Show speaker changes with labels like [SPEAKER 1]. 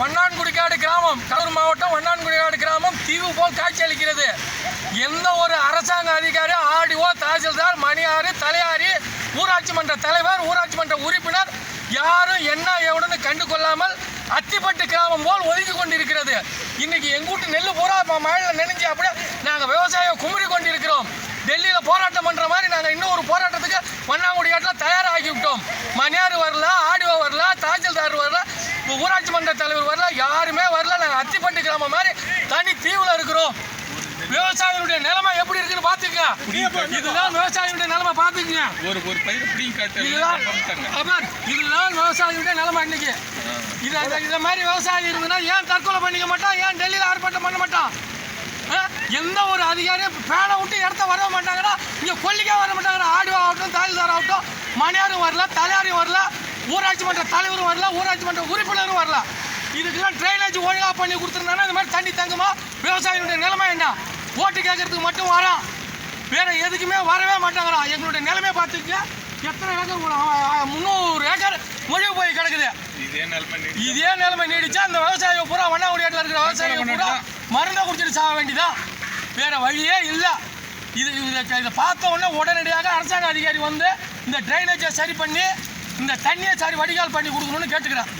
[SPEAKER 1] மண்ணான்குடிக்காடு கிராமம். கடலூர் மாவட்டம் வண்ணான்குடிக்காடு கிராமம். தீவு போல் காட்சியளிக்கிறது எந்த ஒரு அரசாங்க அதிகாரி ஆர்டிஓ தாசில்தார் மணியாறு தலையாரி ஊராட்சி மன்ற தலைவர் ஊராட்சி மன்ற உறுப்பினர் யாரும் என்ன எவனு கண்டு கொள்ளாமல் அத்திப்பட்டு கிராமம் போல் ஒதுங்கி கொண்டிருக்கிறது. இன்னைக்கு எங்கூட்டு நெல் பூரா மழையில் நினைஞ்சு அப்படியே நாங்கள் விவசாயம் குமரி கொண்டிருக்கிறோம். டெல்லியில் போராட்டம் பண்ணுற மாதிரி நாங்கள் இன்னும் ஒரு போராட்டத்துக்கு மண்ணாங்குடி காட்டில் தயாராகி விட்டோம். மணியார் வரல ஆடிஓ வரல தாசில்தார் வரல ஊராட்சி மன்ற தலைவர் வரல யாருமே வரல. நாங்கள் அத்திப்பட்டு கிராமம் மாதிரி தனி தீவில் இருக்கிறோம். விவசாயிகளுடைய நிலைமை எப்படி இருக்குன்னு பாத்துக்கங்க இதுதான் விவசாயிகளுடைய நிலைமை பாத்துக்கங்க
[SPEAKER 2] ஒரு ஒரு பயிர் பிடிங்கி
[SPEAKER 1] இதுதான் அப்பார், இதுதான் விவசாயிகளுடைய நிலைமை இன்னைக்கு. இது இந்த- மாதிரி விவசாயி இருந்ததுன்னா ஏன் தற்கொலை பண்ணிக்க மாட்டான்? ஏன் டெல்லியில் ஆர்ப்பாட்டம் பண்ண மாட்டான்? எந்த ஒரு அதிகாரியும் பேனை விட்டு இடத்த வர மாட்டாங்கன்னா இங்கே கொல்லிக்கே வர மாட்டாங்கன்னா ஆடிவா ஆகட்டும் தாசில்தார் ஆகட்டும் மணியாரும் வரல தலையாரும் வரல ஊராட்சி மன்ற தலைவரும் வரல ஊராட்சி மன்ற உறுப்பினரும் வரல. இதுக்கெல்லாம் ட்ரைனேஜ் ஒழுங்காக பண்ணி கொடுத்துருந்தாங்கன்னா இந்த மாதிரி தண்ணி தங்குமா? விவசாயிகளுடைய நிலைமை என்ன? ஓட்டு கேட்கறதுக்கு மட்டும் வரான் வேற எதுக்குமே வரவே மாட்டாங்கடா. எங்களுடைய நிலைமை பார்த்துக்க எத்தனை ஏக்கர் முந்நூறு ஏக்கர் மொழி போய் கிடக்குது. இதே நிலைமை நீடிச்சா? அந்த விவசாயிக பூரா வண்ணாங்குடியாட்டில் இருக்கிற விவசாயிக பூரா மருந்தை குடிச்சிட்டு சாக வேண்டியதான் வேற வழியே இல்லை. இது இதை இதை பார்த்த உடனே உடனடியாக அரசாங்க அதிகாரி வந்து இந்த ட்ரைனேஜை சரி பண்ணி இந்த தண்ணியை சரி வடிகால் பண்ணி கொடுக்கணும்னு கேட்டுக்கிறேன்